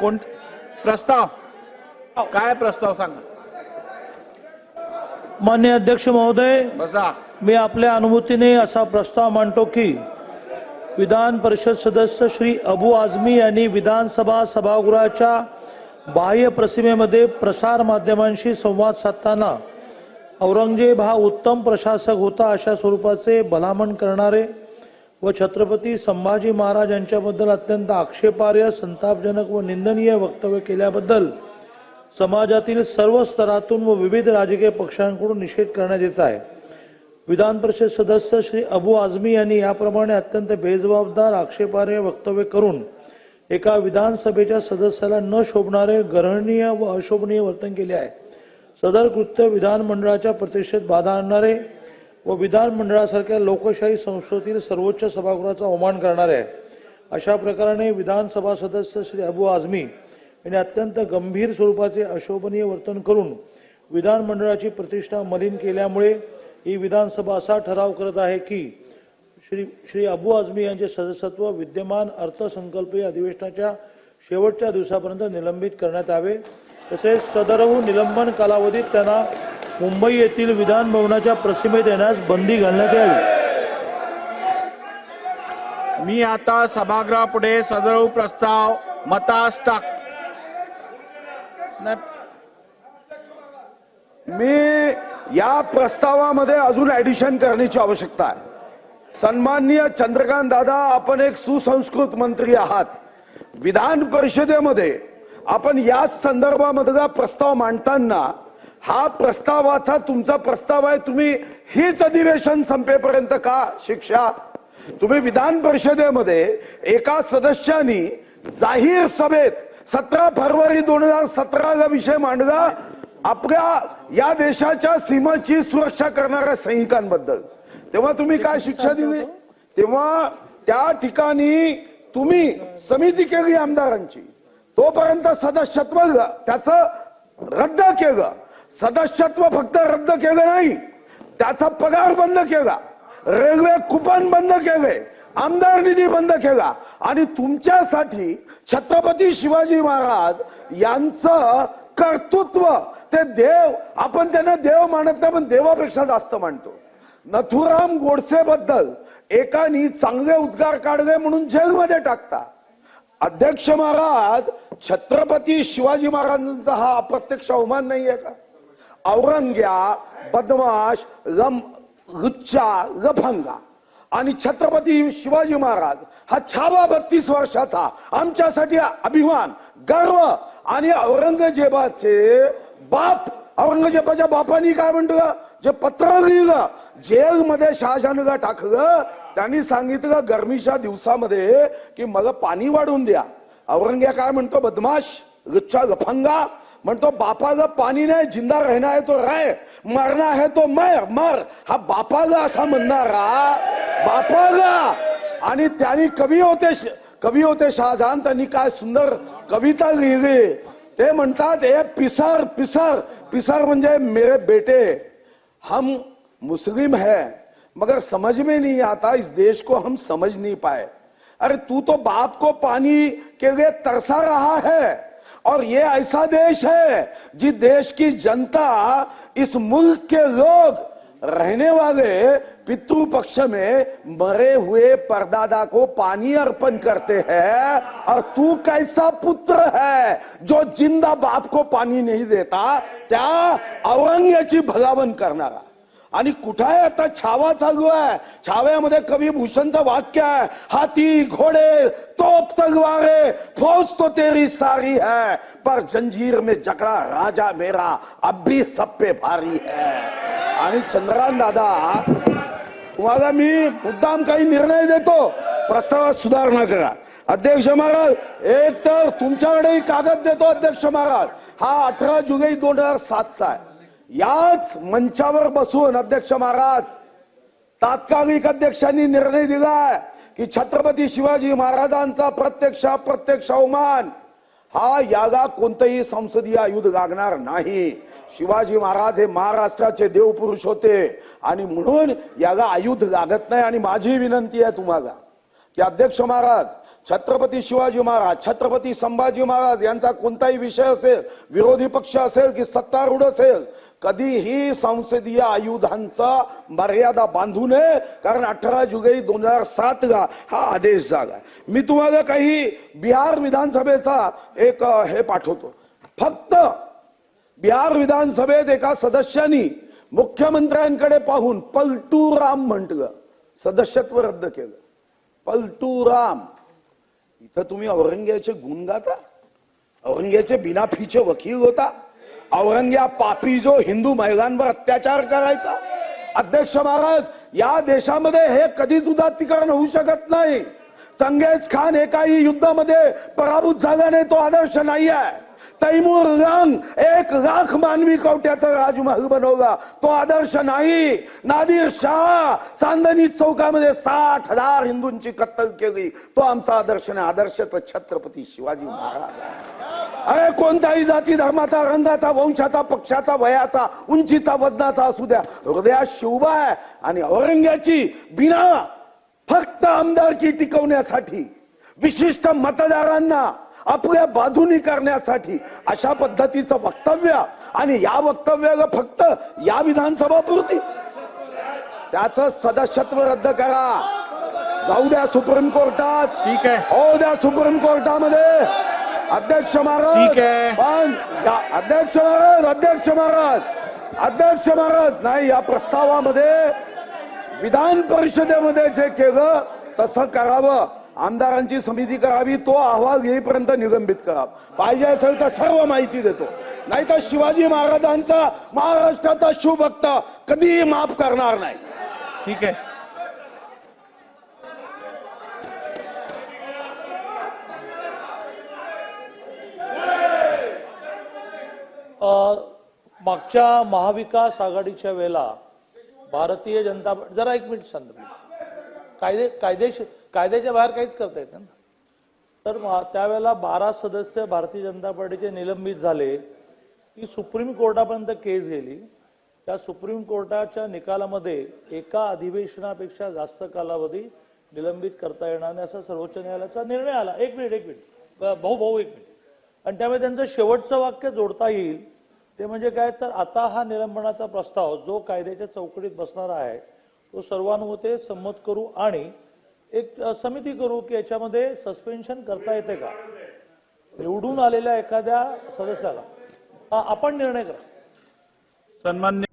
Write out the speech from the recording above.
कोण? प्रस्ताव. काय प्रस्ताव सांगा? मान्य अध्यक्ष महोदय बसा. मी आपल्या अनुमतीने असा प्रस्ताव मांडतो की विधान परिषद सदस्य श्री अबू आझमी यांनी विधानसभा सभागृहाच्या बाह्य प्रतिमेमध्ये प्रसार माध्यमांशी संवाद साधताना औरंगजेब हा उत्तम प्रशासक होता अशा स्वरूपाचे भलामण करणारे व छत्रपती संभाजी महाराज यांच्याबद्दल अत्यंत आक्षेपार्ह संतापजनक व निंदनीय वक्तव्य केल्याबद्दल समाजातील सर्व स्तरातून व विविध राजकीय पक्षांकडून निषेध करण्यात येत आहे. विधान परिषद सदस्य श्री अबू आझमी यांनी याप्रमाणे अत्यंत बेजबाबदार आक्षेपार्ह वक्तव्य करून एका विधानसभेच्या सदस्याला न शोभणारे ग्रहणीय व अशोभनीय वर्तन केले आहे. सदर कृत्य विधानमंडळाच्या प्रतिष्ठेत बाधा आणणारे व विधानमंडळासारख्या लोकशाही संस्थेतील सर्वोच्च सभागृहाचा अवमान करणारे आहे. अशा प्रकाराने विधानसभा सदस्य श्री अबू आझमी यांनी अत्यंत गंभीर स्वरूपाचे अशोभनीय वर्तन करून विधानमंडळाची प्रतिष्ठा मलिन केल्यामुळे ही विधानसभा असा ठराव करत आहे की श्री श्री अबू आझमी यांचे सदस्यत्व विद्यमान अर्थसंकल्पीय अधिवेशनाच्या शेवटच्या दिवसापर्यंत निलंबित करण्यात यावे. तसेच सदरहू निलंबन कालावधीत त्यांना मुंबई येथील विधान भवनाच्या प्रसिमेत येण्यास बंदी घालण्यात यावी. मी आता सभागृहापुढे सदर प्रस्ताव मतास टाक मी या प्रस्तावामध्ये अजून ऍडिशन करण्याची आवश्यकता आहे. सन्माननीय चंद्रकांत दादा आपण एक सुसंस्कृत मंत्री आहात. विधान परिषदेमध्ये आपण याच संदर्भामधला प्रस्ताव मांडताना हा प्रस्तावाचा तुमचा प्रस्ताव आहे तुम्ही हीच अधिवेशन संपेपर्यंत का शिक्षा? तुम्ही विधान परिषदेमध्ये एका सदस्यानी जाहीर सभेत सतरा फरवरी दोन हजार सतराचा विषय मांडला आपल्या या देशाच्या सीमाची सुरक्षा करणाऱ्या सैनिकांबद्दल. तेव्हा तुम्ही काय शिक्षा दिली? तेव्हा त्या ठिकाणी तुम्ही समिती केली आमदारांची. तोपर्यंत सदस्यत्व त्याचं रद्द केलं. सदस्यत्व फक्त रद्द केलं नाही त्याचा पगार बंद केला रेल्वे कुपन बंद केले आमदार निधी बंद केला. आणि तुमच्यासाठी छत्रपती शिवाजी महाराज यांचं कर्तृत्व ते देव आपण त्यांना देव मानत नाही पण देवापेक्षा जास्त मानतो. नथुराम गोडसे बद्दल एकानी चांगले उद्गार काढले म्हणून जेलमध्ये टाकता. अध्यक्ष महाराज छत्रपती शिवाजी महाराजांचा हा अप्रत्यक्ष अवमान नाहीये का? औरंग्या बदमाश लम लुच्चा लफंगा. आणि छत्रपती शिवाजी महाराज हा छावा बत्तीस वर्षाचा आमच्यासाठी अभिमान गर्व आणि औरंगजेबाचे बाप औरंगजेबाच्या बापानी काय म्हणतो जे पत्र लिहिलं जेलमध्ये शहाजहानला टाकलं त्यांनी सांगितलं गरमीच्या दिवसामध्ये की मला पाणी वाढून द्या. औरंग्या काय म्हणतो? बदमाश गुच्छा लफंगा म्हणतो बापाचं पाणी नाही जिंदा रहना है तो राय. मरना है तो मर मर. हा बापाचा असा म्हणणारा बापाजा आणि त्यांनी कवी होते कवी होते शहाजहान त्यांनी काय सुंदर कविता लिहिली. ते म्हणतात ए पिसर पिसर. पिसर म्हणजे मेरे बेटे. हम मुस्लिम है. मगर समझ में नहीं आता इस देश को हम समझ नहीं पाए. अरे तू तो बाप को पानी के लिए तरसा रहा है. और ये ऐसा देश है, जिस देश की जनता इस मुल्क के लोग रहने वाले पितृ पक्ष में मरे हुए परदादा को पानी अर्पण करते हैं। और तू कैसा पुत्र है जो ज़िंदा बाप को पानी नहीं देता? क्या त्या औरंग्याची भलावण करणारा। आणि कुठं आहे आता छावा चालू आहे? छाव्यामध्ये कवी भूषणचं वाक्य आहे. हाती घोडे तोप तलवारे फौज तो तेरी सारी है. पर जंजीर में जकड़ा राजा मेरा अब भी सब पे भारी है. आणि चंद्रकांत दादा तुम्हाला मी मुद्दाम काही निर्णय देतो. प्रस्तावात सुधारणा करा. अध्यक्ष महाराज एक तर तुमच्याकडे कागद देतो अध्यक्ष महाराज. हा अठरा जुलै दोन हजार सातचा आहे. याच मंचावर बसून अध्यक्ष महाराज तात्कालिक अध्यक्षांनी निर्णय दिलाय की छत्रपती शिवाजी महाराजांचा प्रत्यक्ष प्रत्यक्ष अवमान हा याला कोणतंही संसदीय आयुध लागणार नाही. शिवाजी महाराज हे महाराष्ट्राचे देवपुरुष होते आणि म्हणून याला आयुध लागत नाही. आणि माझी विनंती आहे तुम्हाला की अध्यक्ष महाराज छत्रपती शिवाजी महाराज छत्रपती संभाजी महाराज यांचा कोणताही विषय असेल विरोधी पक्ष असेल की सत्तारूढ असेल कधीही संसदीय आयुधांचा मर्यादा बांधू नये. कारण अठरा जुलै दोन हजार सात ला हा आदेश जागा मी तुम्हाला काही बिहार विधानसभेचा एक हे पाठवतो. फक्त बिहार विधानसभेत एका सदस्यांनी मुख्यमंत्र्यांकडे पाहून पलटू राम म्हटलं सदस्यत्व रद्द केलं. पलटू राम इथं तुम्ही औरंग्याचे गुण गाता? औरंग्याचे बिनाफीचे वकील होता? औरंग्या पापी जो हिंदू महिलांवर अत्याचार करायचा? अध्यक्ष महाराज या देशामध्ये हे कधीच उदात्तीकरण होऊ शकत नाही. संगेज खान एकाही युद्धामध्ये पराभूत झाल्याने तो आदर्श नाही आहे तैमूर रंग एक लाख मानवी कवट्याचा राजमहल बनवला. तो आदर्श नाही. नादिर शाह चांदणी चौकामध्ये साठ हजार हिंदूंची कत्तल केली. तो आमचा आदर्श नाही. आदर्श तर छत्रपती शिवाजी महाराज अरे कोणताही जाती धर्माचा रंगाचा वंशाचा पक्षाचा वयाचा उंचीचा वजनाचा असू द्या हृदयात शिवबा आहे आणि औरंग्याची बिना फक्त आमदारकी टिकवण्यासाठी विशिष्ट मतदारांना आपल्या बाजूनी करण्यासाठी अशा पद्धतीचं वक्तव्य आणि या वक्तव्याला फक्त या विधानसभा पुरती. त्याचं सदस्यत्व रद्द करा. जाऊ द्या सुप्रीम कोर्टात. ठीक आहे. हो द्या सुप्रीम कोर्टामध्ये. अध्यक्ष महाराज. ठीक आहे. पण अध्यक्ष महाराज अध्यक्ष महाराज. अध्यक्ष महाराज नाही या प्रस्तावामध्ये विधान परिषदेमध्ये जे केलं तसं करावं. आमदारांची समिती करावी तो अहवाल येईपर्यंत निलंबित करा. पाहिजे असेल तर सर्व माहिती देतो. नाही तर शिवाजी महाराजांचा महाराष्ट्राचा शिवभक्त कधीही माफ करणार नाही. ठीक आहे. अ, मागच्या महाविकास आघाडीच्या वेळेला भारतीय जनता जरा एक मिनिट प्लीज कायदे कायदेशीर कायद्याच्या बाहेर काहीच करता येत ना तर त्यावेळेला बारा सदस्य भारतीय जनता पार्टीचे निलंबित झाले. ती सुप्रीम कोर्टापर्यंत केस गेली. त्या सुप्रीम कोर्टाच्या निकालामध्ये एका अधिवेशनापेक्षा जास्त कालावधी निलंबित करता येणार नाही असा सर्वोच्च न्यायालयाचा निर्णय आला. एक मिनिट एक मिनिट. भाऊ भाऊ एक मिनिट. आणि त्यामुळे त्यांचं शेवटचं वाक्य जोडता येईल. ते म्हणजे काय? तर आता हा निलंबनाचा प्रस्ताव जो कायद्याच्या चौकटीत बसणारा आहे तो सर्वानुमते संमत करू आणि एक समिती करू की याच्यामध्ये सस्पेन्शन करता येते का? निवडून आलेल्या एखाद्या सदस्याला. आपण निर्णय करा. सन्मान्य